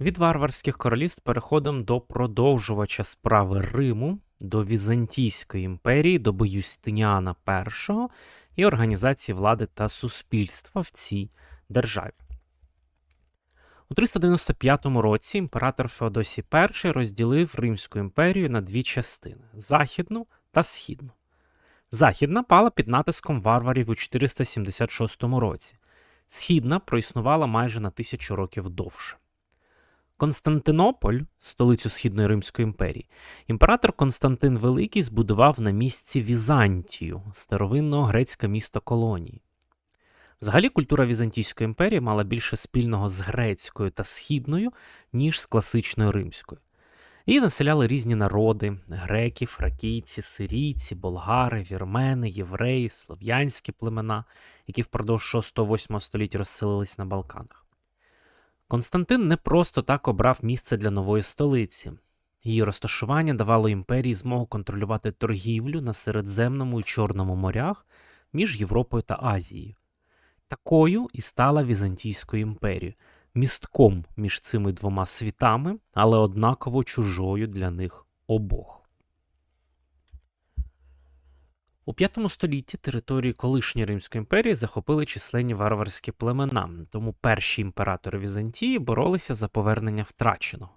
Від варварських королівств переходом до продовжувача справи Риму, до Візантійської імперії, доби Юстиніана І і організації влади та суспільства в цій державі. У 395 році імператор Феодосій І розділив Римську імперію на дві частини західну та східну. Західна пала під натиском варварів у 476 році. Східна проіснувала майже на тисячу років довше. Константинополь, столицю Східної Римської імперії, імператор Константин Великий збудував на місці Візантію, старовинного грецьке місто колонії. Взагалі, культура Візантійської імперії мала більше спільного з грецькою та східною, ніж з класичною римською. Її населяли різні народи: греки, фракійці, сирійці, болгари, вірмени, євреї, слов'янські племена, які впродовж 6-8 століття розселились на Балканах. Константин не просто так обрав місце для нової столиці. Її розташування давало імперії змогу контролювати торгівлю на Середземному і Чорному морях між Європою та Азією. Такою і стала Візантійською імперією, містком між цими двома світами, але однаково чужою для них обох. У V столітті території колишньої Римської імперії захопили численні варварські племена, тому перші імператори Візантії боролися за повернення втраченого.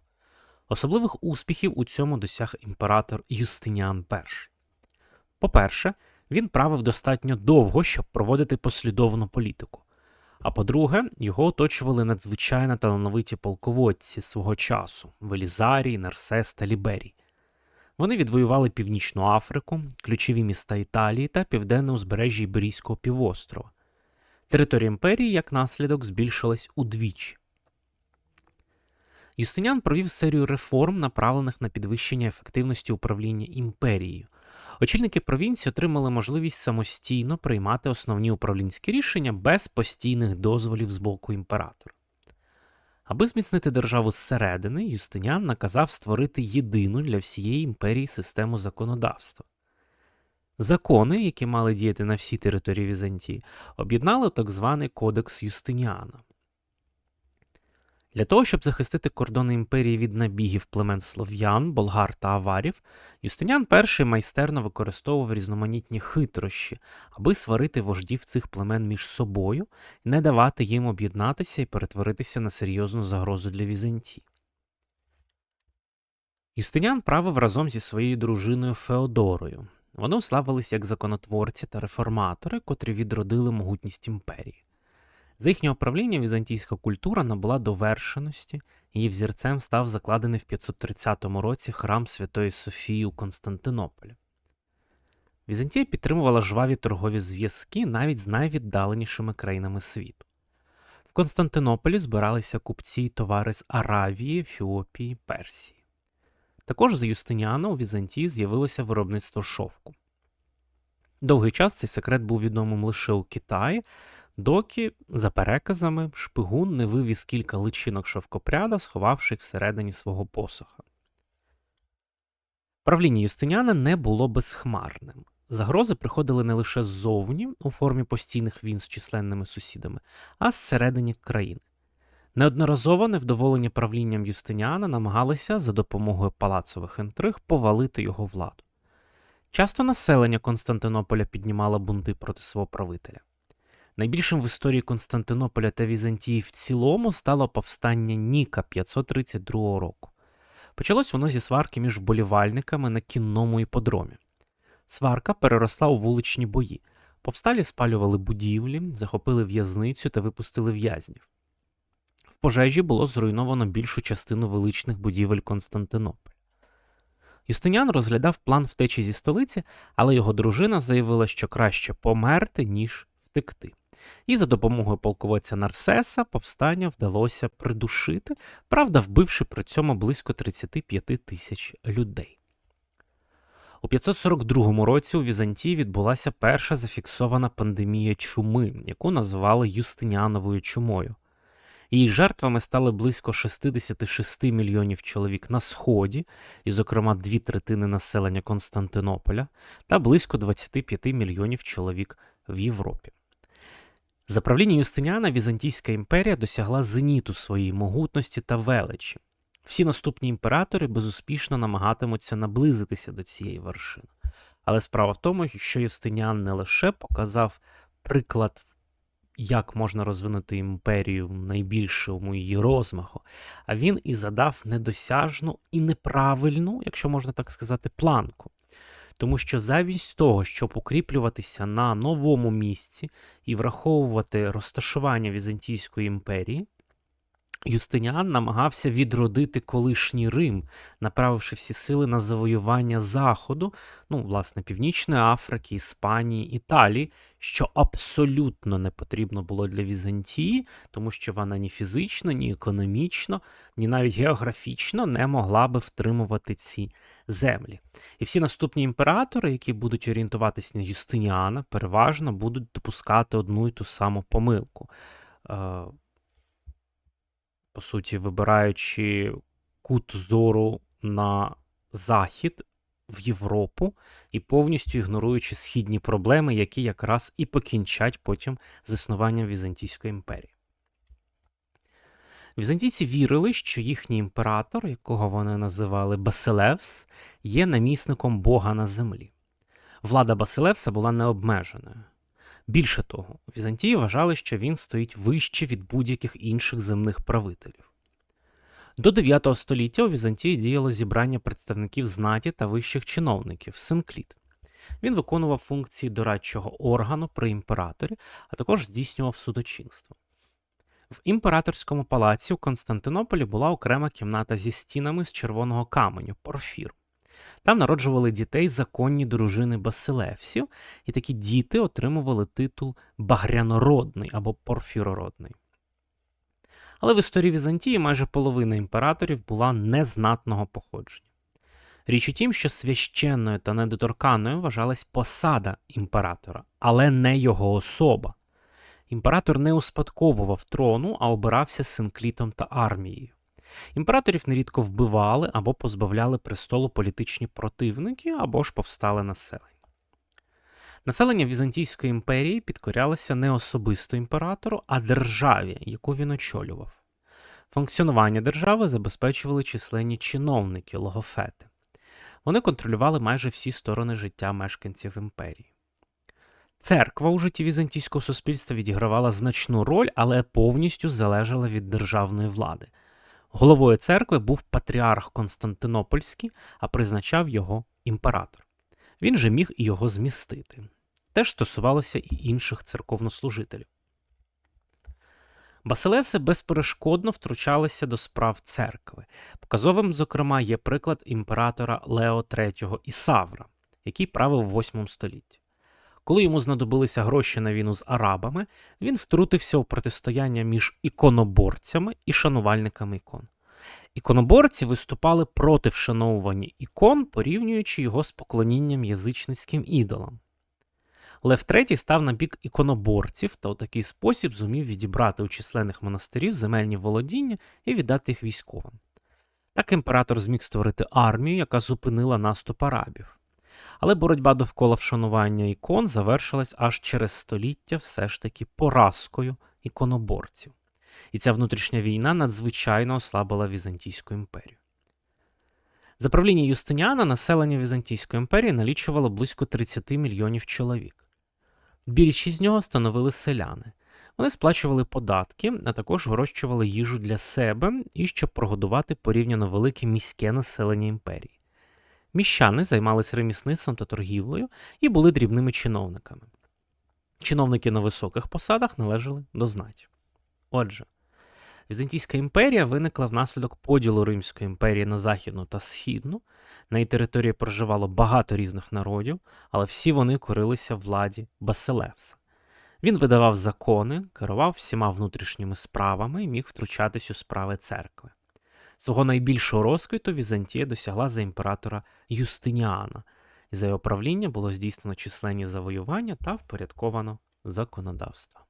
Особливих успіхів у цьому досяг імператор Юстиніан І. По-перше, він правив достатньо довго, щоб проводити послідовну політику. А по-друге, його оточували надзвичайно талановиті полководці свого часу Велізарій, Нарсес та Ліберій. Вони відвоювали Північну Африку, ключові міста Італії та південне узбережжя Іберійського півострова. Територія імперії, як наслідок, збільшилась удвічі. Юстиніан провів серію реформ, направлених на підвищення ефективності управління імперією. Очільники провінції отримали можливість самостійно приймати основні управлінські рішення без постійних дозволів з боку імператора. Аби зміцнити державу зсередини, Юстиніан наказав створити єдину для всієї імперії систему законодавства. Закони, які мали діяти на всій території Візантії, об'єднали так званий Кодекс Юстиніана. Для того, щоб захистити кордони імперії від набігів племен слов'ян, болгар та аварів, Юстиніан І майстерно використовував різноманітні хитрощі, аби сварити вождів цих племен між собою не давати їм об'єднатися і перетворитися на серйозну загрозу для Візантії. Юстиніан правив разом зі своєю дружиною Феодорою. Вони уславились як законотворці та реформатори, котрі відродили могутність імперії. За їхнього правління візантійська культура набула довершеності, її взірцем став закладений в 530 році храм Святої Софії у Константинополі. Візантія підтримувала жваві торгові зв'язки навіть з найвіддаленішими країнами світу. В Константинополі збиралися купці й товари з Аравії, Ефіопії, Персії. Також за Юстиніана у Візантії з'явилося виробництво шовку. Довгий час цей секрет був відомим лише у Китаї, доки, за переказами, шпигун не вивіз кілька личинок шовкопряда, сховавши їх всередині свого посоха. Правління Юстиніана не було безхмарним. Загрози приходили не лише ззовні у формі постійних війн з численними сусідами, а зсередині країни. Неодноразово невдоволені правлінням Юстиніана намагалися за допомогою палацових інтриг повалити його владу. Часто населення Константинополя піднімало бунти проти свого правителя. Найбільшим в історії Константинополя та Візантії в цілому стало повстання Ніка 532 року. Почалось воно зі сварки між вболівальниками на кінному іподромі. Сварка переросла у вуличні бої. Повсталі спалювали будівлі, захопили в'язницю та випустили в'язнів. В пожежі було зруйновано більшу частину величних будівель Константинополя. Юстиніан розглядав план втечі зі столиці, але його дружина заявила, що краще померти, ніж втекти. І за допомогою полководця Нарсеса повстання вдалося придушити, правда, вбивши при цьому близько 35 тисяч людей. У 542 році у Візантії відбулася перша зафіксована пандемія чуми, яку називали Юстиніановою чумою. Її жертвами стали близько 66 мільйонів чоловік на Сході, і, зокрема, дві третини населення Константинополя, та близько 25 мільйонів чоловік в Європі. За правління Юстиніана Візантійська імперія досягла зеніту своєї могутності та величі. Всі наступні імператори безуспішно намагатимуться наблизитися до цієї вершини. Але справа в тому, що Юстиніан не лише показав приклад, як можна розвинути імперію в найбільшому її розмаху, а він і задав недосяжну і неправильну, якщо можна так сказати, планку. Тому що замість того, щоб укріплюватися на новому місці і враховувати розташування Візантійської імперії, Юстиніан намагався відродити колишній Рим, направивши всі сили на завоювання Заходу, ну, власне, Північної Африки, Іспанії, Італії, що абсолютно не потрібно було для Візантії, тому що вона ні фізично, ні економічно, ні навіть географічно не могла би втримувати ці землі. І всі наступні імператори, які будуть орієнтуватися на Юстиніана, переважно будуть допускати одну і ту саму помилку. По суті, вибираючи кут зору на захід в Європу і повністю ігноруючи східні проблеми, які якраз і покінчать потім з існуванням Візантійської імперії. Візантійці вірили, що їхній імператор, якого вони називали Басилевс, є намісником Бога на землі. Влада Басилевса була необмеженою. Більше того, у Візантії вважали, що він стоїть вище від будь-яких інших земних правителів. До 9 століття у Візантії діяло зібрання представників знаті та вищих чиновників Синкліт. Він виконував функції дорадчого органу при імператорі, а також здійснював судочинство. В імператорському палаці у Константинополі була окрема кімната зі стінами з червоного каменю порфір. Там народжували дітей законні дружини Басилевсів, і такі діти отримували титул Багрянородний або Порфірородний. Але в історії Візантії майже половина імператорів була незнатного походження. Річ у тім, що священною та недоторканною вважалась посада імператора, але не його особа. Імператор не успадковував трону, а обирався синклітом та армією. Імператорів нерідко вбивали або позбавляли престолу політичні противники, або ж повстали населення. Населення Візантійської імперії підкорялося не особисто імператору, а державі, яку він очолював. Функціонування держави забезпечували численні чиновники, логофети. Вони контролювали майже всі сторони життя мешканців імперії. Церква у житті візантійського суспільства відігравала значну роль, але повністю залежала від державної влади. Головою церкви був патріарх Константинопольський, а призначав його імператор. Він же міг його змістити. Теж стосувалося і інших церковнослужителів. Басилевси безперешкодно втручалися до справ церкви. Показовим, зокрема, є приклад імператора Лео III Ісавра, який правив в 8 столітті. Коли йому знадобилися гроші на війну з арабами, він втрутився у протистояння між іконоборцями і шанувальниками ікон. Іконоборці виступали проти вшановування ікон, порівнюючи його з поклонінням язичницьким ідолам. Лев III став на бік іконоборців та у такий спосіб зумів відібрати у численних монастирів земельні володіння і віддати їх військовим. Так імператор зміг створити армію, яка зупинила наступ арабів. Але боротьба довкола вшанування ікон завершилась аж через століття все ж таки поразкою іконоборців. І ця внутрішня війна надзвичайно ослабила Візантійську імперію. За правління Юстиніана населення Візантійської імперії налічувало близько 30 мільйонів чоловік. Більшість з нього становили селяни. Вони сплачували податки, а також вирощували їжу для себе і щоб прогодувати порівняно велике міське населення імперії. Міщани займалися ремісництвом та торгівлею і були дрібними чиновниками. Чиновники на високих посадах належали до знаті. Отже, Візантійська імперія виникла внаслідок поділу Римської імперії на Західну та Східну. На її території проживало багато різних народів, але всі вони корилися владі Басилевса. Він видавав закони, керував всіма внутрішніми справами і міг втручатись у справи церкви. Свого найбільшого розквіту Візантія досягла за імператора Юстиніана, і за його правління було здійснено численні завоювання та впорядковано законодавство.